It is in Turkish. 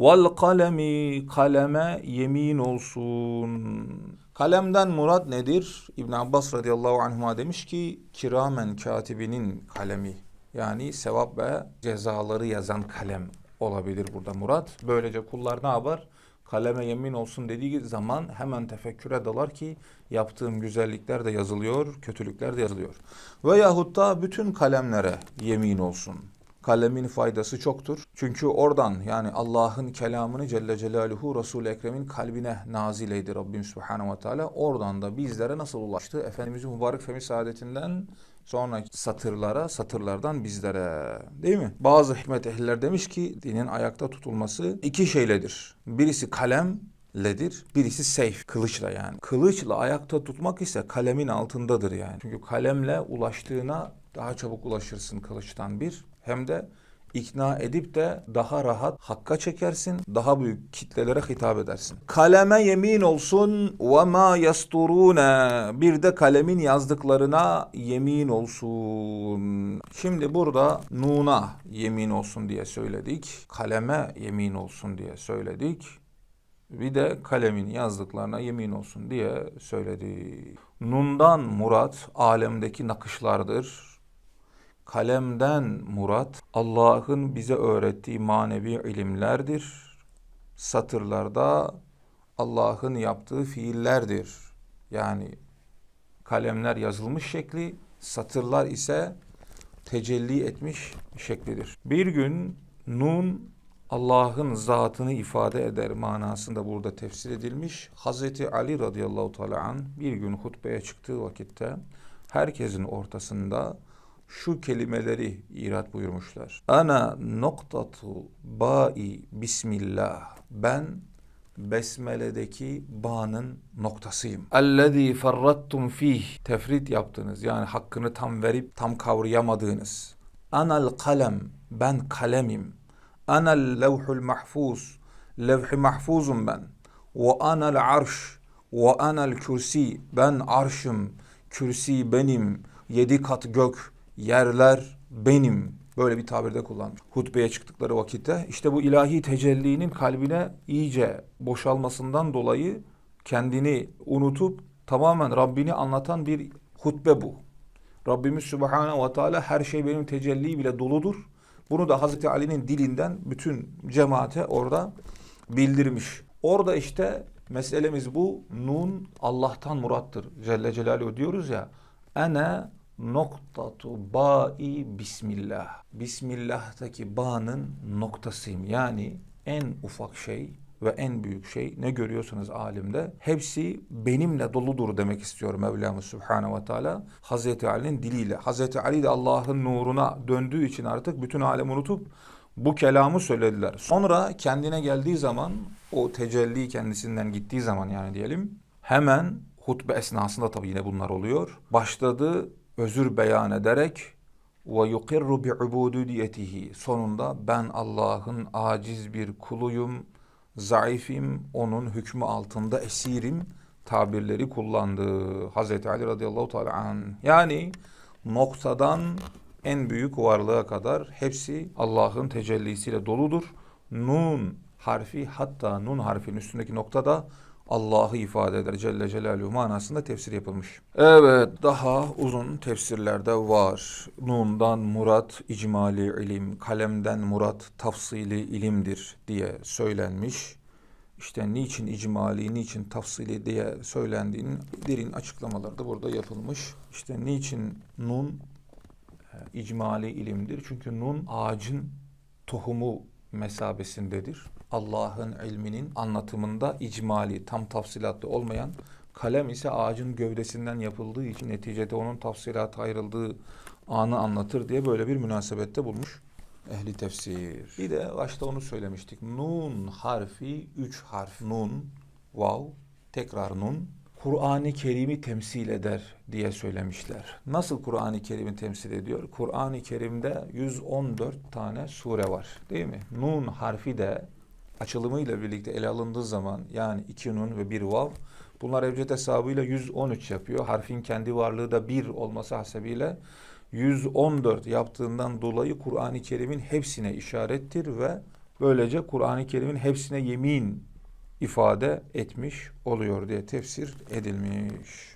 Vel kalemi kaleme yemin olsun. Kalemden murat nedir? İbn Abbas radıyallahu anhuma demiş ki kiramen katibinin kalemi. Yani sevap ve cezaları yazan kalem olabilir burada murat. Böylece kullar ne yapar? Kaleme yemin olsun dediği zaman hemen tefekküre dalar ki yaptığım güzellikler de yazılıyor, kötülükler de yazılıyor. Veyahut da bütün kalemlere yemin olsun. Kalemin faydası çoktur. Çünkü oradan yani Allah'ın kelamını Celle Celaluhu Resul-i Ekrem'in kalbine nazil eydi Rabbim Subhanahu ve Teala. Oradan da bizlere nasıl ulaştı? Efendimizin mübarek femi saadetinden sonraki satırlara, satırlardan bizlere. Değil mi? Bazı hikmet ehliler demiş ki dinin ayakta tutulması iki şeyledir. Birisi kalemledir, birisi seyf, kılıçla yani. Kılıçla ayakta tutmak ise kalemin altındadır yani. Çünkü kalemle ulaştığına daha çabuk ulaşırsın kılıçtan bir. Hem de ikna edip de daha rahat hakka çekersin, daha büyük kitlelere hitap edersin. Kaleme yemin olsun ve ma yasturune. Bir de kalemin yazdıklarına yemin olsun. Şimdi burada nuna yemin olsun diye söyledik. Kaleme yemin olsun diye söyledik. Bir de kalemin yazdıklarına yemin olsun diye söyledi. Nundan murat alemdeki nakışlardır. Kalemden murat Allah'ın bize öğrettiği manevi ilimlerdir. Satırlarda Allah'ın yaptığı fiillerdir. Yani kalemler yazılmış şekli, satırlar ise tecelli etmiş şeklidir. Bir gün Nun Allah'ın zatını ifade eder manasında burada tefsir edilmiş. Hazreti Ali radıyallahu teala an bir gün hutbeye çıktığı vakitte herkesin ortasında şu kelimeleri irat buyurmuşlar. Ana noktatu ba'i bismillah. Ben Besmele'deki ba'nın noktasıyım. Ellezî ferrattum fih. Tefrit yaptınız. Yani hakkını tam verip tam kavrayamadığınız. Anal kalem. Ben kalemim. Anal levhul mahfuz. Levh-i mahfuzum ben. Ve anal arş. Ve anal kürsi. Ben arşım. Kürsi benim. Yedi kat gök. Yerler benim. Böyle bir tabirde kullanmış. Hutbeye çıktıkları vakitte işte bu ilahi tecellinin kalbine iyice boşalmasından dolayı kendini unutup tamamen Rabbini anlatan bir hutbe bu. Rabbimiz Subhanahu ve Teala her şey benim tecelli bile doludur. Bunu da Hazreti Ali'nin dilinden bütün cemaate orada bildirmiş. Orada işte meselemiz bu. Nun Allah'tan murattır. Celle Celaluhu diyoruz ya. Ene noktatu ba'i bismillah. Bismillah'taki ba'nın noktasıyım. Yani en ufak şey ve en büyük şey ne görüyorsunuz alimde hepsi benimle doludur demek istiyor Mevlamız Subhanahu ve Teala Hazreti Ali'nin diliyle. Hazreti Ali de Allah'ın nuruna döndüğü için artık bütün alem unutup bu kelamı söylediler. Sonra kendine geldiği zaman o tecelli kendisinden gittiği zaman yani diyelim hemen hutbe esnasında tabii yine bunlar oluyor. Başladı özür beyan ederek ve yukirru bi ubudiyetihi sonunda ben Allah'ın aciz bir kuluyum, zaifim, onun hükmü altında esirim tabirleri kullandı. Hazreti Ali radıyallahu teala an. Yani noktadan en büyük varlığa kadar hepsi Allah'ın tecellisiyle doludur. Nun harfi hatta nun harfinin üstündeki noktada Allah'ı ifade eder Celle Celaluhu manasında tefsir yapılmış. Evet daha uzun tefsirlerde var. Nun'dan murat icmali ilim, kalemden murat tafsili ilimdir diye söylenmiş. İşte niçin icmali, niçin tafsili diye söylendiğinin derin açıklamaları da burada yapılmış. İşte niçin nun e, icmali ilimdir? Çünkü nun ağacın tohumu mesabesindedir. Allah'ın ilminin anlatımında icmali, tam tafsilatlı olmayan kalem ise ağacın gövdesinden yapıldığı için neticede onun tafsilatı ayrıldığı anı anlatır diye böyle bir münasebette bulmuş ehli tefsir. Bir de başta onu söylemiştik. Nun harfi üç harf. Nun, vav, tekrar nun. Kur'an-ı Kerim'i temsil eder diye söylemişler. Nasıl Kur'an-ı Kerim'i temsil ediyor? Kur'an-ı Kerim'de 114 tane sure var değil mi? Nun harfi de açılımıyla birlikte ele alındığı zaman yani iki nun ve bir vav bunlar ebced hesabıyla 113 yapıyor. Harfin kendi varlığı da bir olması hasebiyle 114 yaptığından dolayı Kur'an-ı Kerim'in hepsine işarettir ve Böylece Kur'an-ı Kerim'in hepsine yemin ifade etmiş oluyor diye tefsir edilmiş.